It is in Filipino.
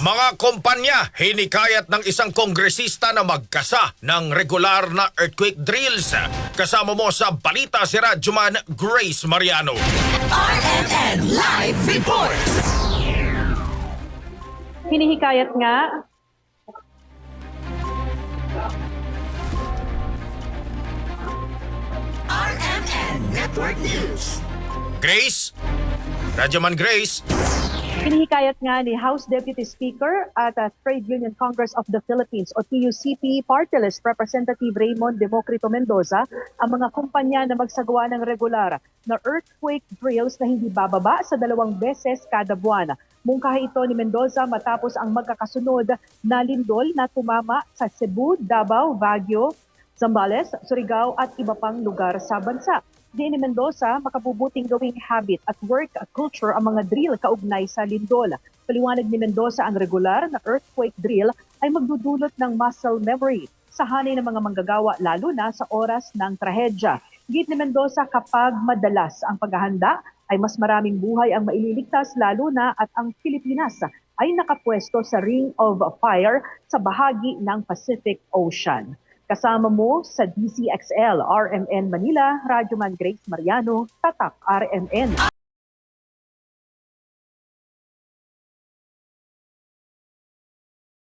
Mga kumpanya hinikayat ng isang kongresista na magkasa ng regular na earthquake drills. Kasama mo sa balita si Radyoman Grace Mariano. RMN Live Report! Hinihikayat nga RMN Network News! Grace? Radyoman Grace? Hinihikayat nga ni House Deputy Speaker at uh, Trade Union Congress of the Philippines o TUCP Party List Representative Raymond Democrito Mendoza ang mga kumpanya na magsagawa ng regular na earthquake drills na hindi bababa sa dalawang beses kada buwan. Mungkahi ito ni Mendoza matapos ang magkakasunod na lindol na tumama sa Cebu, Davao, Baguio, Zambales, Surigao at iba pang lugar sa bansa. Di ni Mendoza, makabubuting gawing habit at work culture ang mga drill kaugnay sa lindol. Paliwanag ni Mendoza ang regular na earthquake drill ay magdudulot ng muscle memory sa hanay ng mga manggagawa lalo na sa oras ng trahedya. Git ni Mendoza kapag madalas ang paghahanda ay mas maraming buhay ang maililigtas lalo na at ang Pilipinas ay nakapwesto sa Ring of Fire sa bahagi ng Pacific Ocean. Kasama mo sa DCXL RMN Manila, Radyoman Grace Mariano, Tatak RMN.